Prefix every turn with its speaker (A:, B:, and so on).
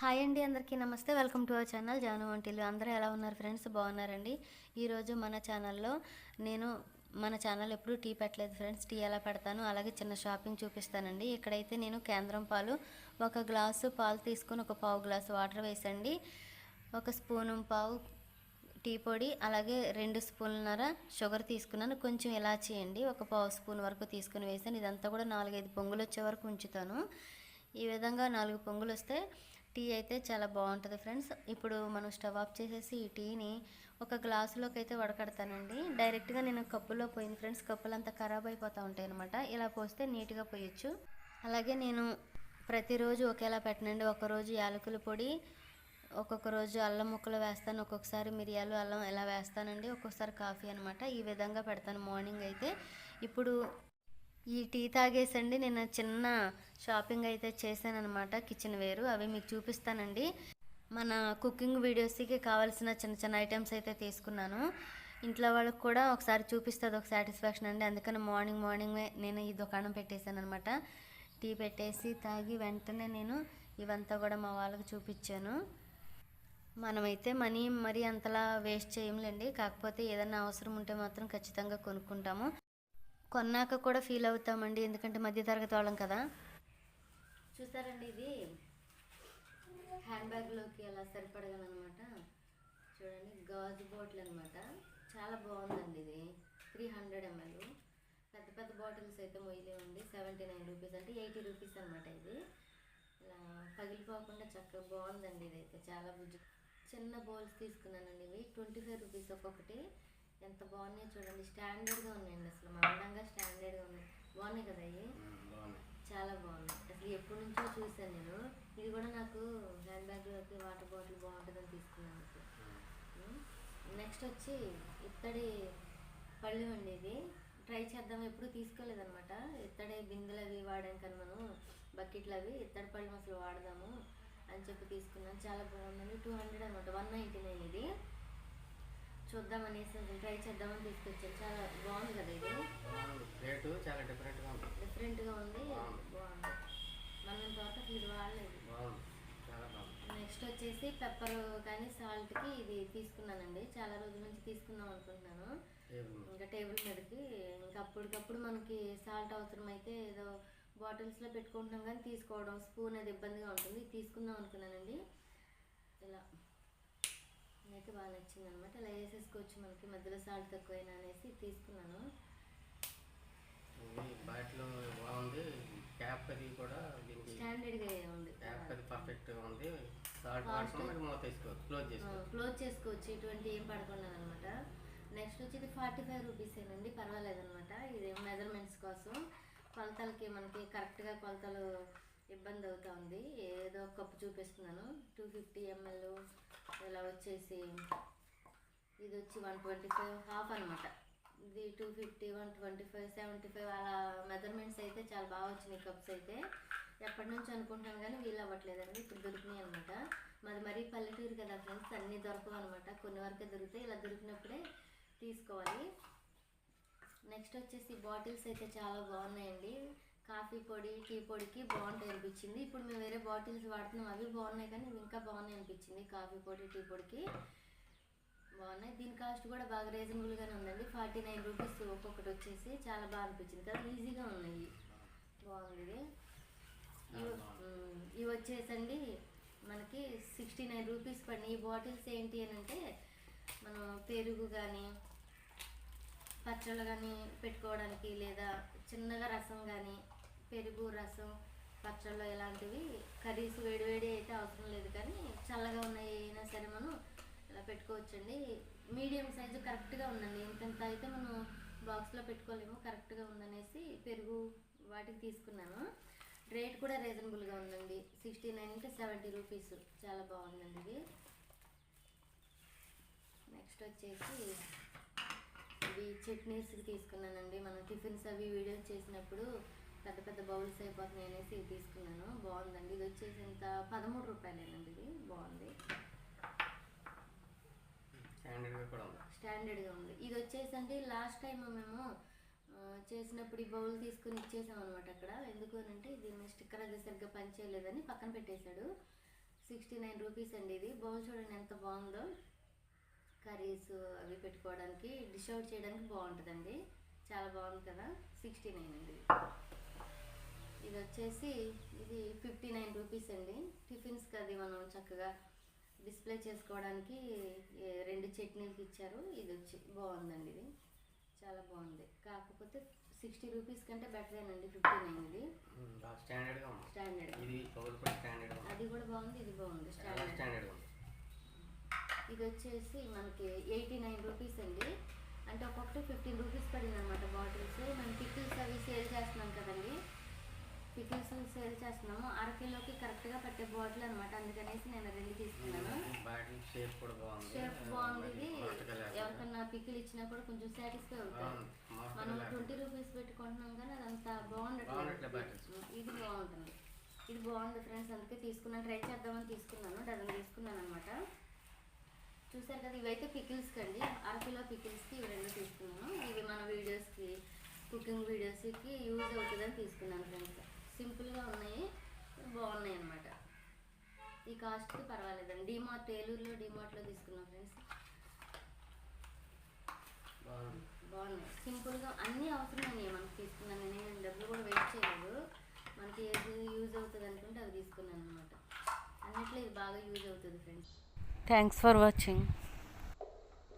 A: Hi అండి అందరికీ నమస్తే. Welcome to our channel Janu వంటిల్లు. అందరూ ఎలా ఉన్నారు ఫ్రెండ్స్? బాగున్నారండి. ఈరోజు మన ఛానల్లో నేను మన ఛానల్ ఎప్పుడు టీ పెట్టలేదు ఫ్రెండ్స్. టీ ఎలా పెడతాను? అలాగే చిన్న షాపింగ్ చూపిస్తానండి. ఇక్కడైతే నేను కేంద్రం పాలు ఒక గ్లాసు పాలు తీసుకుని ఒక పావు గ్లాసు వాటర్ వేసండి. ఒక స్పూను పావు టీ పొడి అలాగే రెండు స్పూన్లన్నర షుగర్ తీసుకున్నాను. కొంచెం ఇలాచీ అండి. ఒక పావు స్పూన్ వరకు తీసుకుని వేసాను ఇదంతా కూడా నాలుగైదు పొంగులు వచ్చే వరకు ఉంచుతాను. ఈ విధంగా నాలుగు పొంగులు వస్తే టీ అయితే చాలా బాగుంటుంది ఫ్రెండ్స్. ఇప్పుడు మనం స్టవ్ ఆఫ్ చేసేసి ఈ టీని ఒక గ్లాసులోకి అయితే వడకడతానండి. డైరెక్ట్గా నేను కప్పులో పోయింది ఫ్రెండ్స్ కప్పులు అంతా ఖరాబ్ అయిపోతూ ఉంటాయి అనమాట ఇలా పోస్తే నీట్గా పోయొచ్చు. అలాగే నేను ప్రతిరోజు ఒకేలా పెట్టనండి. ఒకరోజు యాలకుల పొడి ఒక్కొక్క రోజు అల్లం ముక్కలు వేస్తాను. ఒక్కొక్కసారి మిరియాలు అల్లం ఇలా వేస్తానండి. ఒక్కొక్కసారి కాఫీ అనమాట ఈ విధంగా పెడతాను మార్నింగ్ అయితే. ఇప్పుడు ఈ టీ తాగేసండి నేను చిన్న షాపింగ్ అయితే చేశాను అనమాట కిచెన్ వేరు అవి మీకు చూపిస్తానండి. మన కుకింగ్ వీడియోస్కి కావాల్సిన చిన్న చిన్న ఐటమ్స్ అయితే తీసుకున్నాను. ఇంట్లో వాళ్ళకి కూడా ఒకసారి చూపిస్తుంది ఒక సాటిస్ఫాక్షన్ అండి. అందుకని మార్నింగ్ మార్నింగ్ నేను ఈ దుకాణం పెట్టేశాను అనమాట టీ పెట్టేసి తాగి వెంటనే నేను ఇవంతా కూడా మా వాళ్ళకి చూపించాను. మనమైతే మనీ మరీ అంతలా వేస్ట్ చేయంలేండి. కాకపోతే ఏదైనా అవసరం ఉంటే మాత్రం ఖచ్చితంగా కొనుక్కుంటాము. కొన్నాక కూడా ఫీల్ అవుతామండి ఎందుకంటే మధ్య తరగతి వాళ్ళం కదా. చూసారండి ఇది? హ్యాండ్ బ్యాగ్లోకి అలా సరిపడగలనమాట చూడండి గాజు బాటిల్ అనమాట చాలా బాగుందండి ఇది. Three hundred ML. పెద్ద పెద్ద బాటిల్స్ అయితే మొయ్యలేవండి సెవెంటీ నైన్ రూపీస్ అంటే ఎయిటీ రూపీస్ అనమాట ఇది. ఇలా పగిలిపోకుండా చక్కగా బాగుందండి ఇదైతే. చాలా బుజ్జి చిన్న బౌల్స్ తీసుకున్నానండి ఇవి. ట్వంటీ ఫైవ్ రూపీస్ ఒక్కొక్కటి. ఎంత బాగున్నాయో చూడండి. స్టాండర్డ్గా ఉన్నాయండి అసలు. మందంగా స్టాండర్డ్గా ఉన్నాయి. బాగున్నాయి కదా ఇవి చాలా బాగున్నాయి. అసలు ఎప్పటి నుంచో చూసాను నేను. ఇది కూడా నాకు హ్యాండ్ బ్యాగ్లోకి వాటర్ బాటిల్ బాగుంటుందని తీసుకున్నాను నెక్స్ట్ వచ్చి ఇత్తడి పళ్ళు అండి ఇది. ట్రై చేద్దాం. ఎప్పుడు తీసుకోలేదన్నమాట. ఇత్తడి బిందెలు అవి వాడాం కానీ మనం బకెట్లు అవి ఇత్తడి పళ్ళు అసలు వాడదాము అని చెప్పి తీసుకున్నాను. చాలా బాగుందండి. టూ హండ్రెడ్ అనమాట వన్ నైంటీ నైన్ ఇది. చూద్దాం అనేసి ట్రై చేద్దామని తీసుకొచ్చాను చాలా బాగుంది కదా ఇది.
B: రేటు చాలా డిఫరెంట్గా ఉంది.
A: డిఫరెంట్గా ఉంది. బాగుంది. మనం ఇంతవరకు ఇది వాడలేదు. నెక్స్ట్ వచ్చేసి పెప్పర్ కానీ సాల్ట్కి ఇది తీసుకున్నానండి. చాలా రోజుల నుంచి తీసుకుందాం అనుకుంటున్నాను. ఇంకా టేబుల్ మీదకి ఇంకా అప్పటికప్పుడు మనకి సాల్ట్ అవసరం అయితే ఏదో బాటిల్స్లో పెట్టుకుంటున్నాం కానీ తీసుకోవడం స్పూన్ అది ఇబ్బందిగా ఉంటుంది. తీసుకుందాం అనుకున్నానండి. ఇలా. అయితే బాగా నచ్చింది అనమాట ఇలా వేసేసుకోవచ్చు మనకి మధ్యలో సాల్ట్ తక్కువైనా అనేసి తీసుకున్నాను.
B: బాటిల్ బాగుంది. క్యాప్ అది కూడా
A: స్టాండర్డ్గా ఉంది.
B: క్యాప్ అది పర్ఫెక్ట్గా ఉంది. సాల్ట్ వాడుకుని మరి మూత వేసుకోవచ్చు క్లోజ్ చేసుకోవచ్చు.
A: క్లోజ్ చేసుకోవచ్చు. ఇటువంటి ఏం పడకుండా అనమాట నెక్స్ట్ వచ్చి ఇది ఫార్టీ ఫైవ్ రూపీసేనండి పర్వాలేదు అనమాట ఇది మెజర్మెంట్స్ కోసం. కొలతలకి మనకి కరెక్ట్గా కొలతలు ఇబ్బంది అవుతా ఉంది. ఏదో కప్పు చూపిస్తున్నాను టూ ఫిఫ్టీ ఎంఎల్ ఇలా వచ్చేసి ఇది వచ్చి వన్ ట్వంటీ ఫైవ్ హాఫ్ అనమాట ఇది two fifty one twenty five seventy five అలా మెజర్మెంట్స్ అయితే చాలా బాగా వచ్చినాయి కప్స్ అయితే. ఎప్పటి నుంచి అనుకుంటాను కానీ వీలు అవ్వట్లేదండి ఇప్పుడు దొరికినాయి అనమాట మాది మరీ పల్లెటూరు కదా ఫ్రెండ్స్ అన్నీ దొరకవు అనమాట కొన్ని వరకే దొరికితే ఇలా దొరికినప్పుడే తీసుకోవాలి. నెక్స్ట్ వచ్చేసి బాటిల్స్ అయితే చాలా బాగున్నాయండి. కాఫీ పొడి టీ పొడికి బాగుంటాయి అనిపించింది. ఇప్పుడు మేము వేరే బాటిల్స్ వాడుతున్నాం. అవి బాగున్నాయి కానీ ఇంకా బాగున్నాయి అనిపించింది కాఫీ పొడి టీ పొడికి. బాగున్నాయి. దీని కాస్ట్ కూడా బాగా రీజనబుల్గానే ఉందండి. ఫార్టీ నైన్ రూపీస్ ఒక్కొక్కటి వచ్చేసి చాలా బాగా అనిపించింది కదా. ఈజీగా ఉన్నాయి. బాగుంది. ఇది ఇవి వచ్చేసండి మనకి సిక్స్టీ నైన్ రూపీస్ పడినాయి ఈ బాటిల్స్ ఏంటి అని అంటే మనం పెరుగు కానీ పచ్చళ్ళు కానీ పెట్టుకోవడానికి లేదా చిన్నగా రసం కానీ పెరుగు రసం పచ్చళ్ళు ఇలాంటివి కర్రీస్ వేడివేడి అయితే అవసరం లేదు కానీ చల్లగా ఉన్నాయి అయినా సరే మనం ఇలా పెట్టుకోవచ్చండి. మీడియం సైజు కరెక్ట్గా ఉందండి. ఇంతంత అయితే మనం బాక్స్లో పెట్టుకోలేము. కరెక్ట్గా ఉందనేసి పెరుగు వాటికి తీసుకున్నాను. రేట్ కూడా రీజనబుల్గా ఉందండి. సిక్స్టీ నైన్ అంటే సెవెంటీ రూపీస్. చాలా బాగుందండి ఇది. నెక్స్ట్ వచ్చేసి ఇవి చట్నీస్కి తీసుకున్నానండి. మనం టిఫిన్స్ అవి వీడియోస్ చేసినప్పుడు పెద్ద పెద్ద బౌల్స్ అయిపోతున్నాయి అనేసి ఇవి తీసుకున్నాను. బాగుందండి. ఇది వచ్చేసి ఇంత పదమూడు రూపాయలేనండి ఇది. బాగుంది.
B: స్టాండర్డ్గా ఉంది.
A: ఇది వచ్చేసి అంటే లాస్ట్ టైం మేము చేసినప్పుడు ఈ బౌల్ తీసుకుని ఇచ్చేసాం అనమాట అక్కడ. ఎందుకు అని అంటే దీని స్టిక్కర్ అది సరిగ్గా పనిచేయలేదని పక్కన పెట్టేశాడు. సిక్స్టీ నైన్ రూపీస్ అండి ఇది. బౌల్ చూడండి ఎంత బాగుందో. కర్రీస్ అవి పెట్టుకోవడానికి డిష్ అవుట్ చేయడానికి బాగుంటుందండి. చాలా బాగుంది కదా. సిక్స్టీ నైన్ అండి ఇది. వచ్చేసి ఇది ఫిఫ్టీ నైన్ రూపీస్ అండి. టిఫిన్స్కి అది మనం చక్కగా డిస్ప్లే చేసుకోవడానికి రెండు చట్నీలకి ఇచ్చారు. ఇది వచ్చి బాగుందండి ఇది. చాలా బాగుంది. కాకపోతే సిక్స్టీ రూపీస్ కంటే బెటరేనండి ఫిఫ్టీ నైన్ ఇది. స్టాండర్డ్. అది కూడా బాగుంది ఇది బాగుంది స్టాండర్డ్. ఇది వచ్చేసి మనకి ఎయిటీ నైన్ రూపీస్ అండి. అంటే ఒక్కొక్కటి ఫిఫ్టీన్ రూపీస్ పడింది అనమాట బాటిల్స్. మనం పికిల్స్ అవి సేల్ చేస్తున్నాం కదండి. పికిల్స్ సేల్ చేస్తున్నాము. అరకిలోకి కరెక్ట్గా పట్టే బాటిల్ అనమాట అందుకనేసి నేను రెండు తీసుకున్నాను
B: షేప్ కూడా బాగుంది.
A: షేప్. ఎవరికన్నా పికిల్ ఇచ్చినా కూడా కొంచెం సాటిస్ఫై.
B: మరకగా
A: మనం. ట్వంటీ రూపీస్ పెట్టుకుంటున్నాం కానీ అదంతా
B: బాగుండట్లే
A: బాగుండట్లేదు. ఇది బాగుంటుంది. ఇది బాగుంది ఫ్రెండ్స్ అందుకే తీసుకున్నాను. ట్రై చేద్దామని తీసుకున్నాను. డజన్ తీసుకున్నాను అనమాట చూసారు కదా ఇవైతే పికిల్స్ కండి అరకిలో పికిల్స్కి ఇవి రెండు తీసుకున్నాను. ఇవి మన వీడియోస్కి కుకింగ్ వీడియోస్కి యూజ్ అవుతుందని తీసుకున్నాను ఫ్రెండ్స్ సింపుల్గా ఉన్నాయి. బాగున్నాయి అనమాట ఈ కాస్ట్కి పర్వాలేదండి. డిమార్ట్ ఏలూరులో డిమార్ట్లో తీసుకున్నాం ఫ్రెండ్స్.
B: బాగుంది.
A: బాగున్నాయి. సింపుల్గా అన్నీ అవసరమైనవి మనకి తీసుకున్నాను. నేను డబ్బులు కూడా వెయిట్ చేయలేదు. మనకి ఏది యూజ్ అవుతుంది అనుకుంటే అవి తీసుకున్నాను అనమాట అన్నిట్లో ఇది బాగా యూజ్ అవుతుంది ఫ్రెండ్స్. Thanks for watching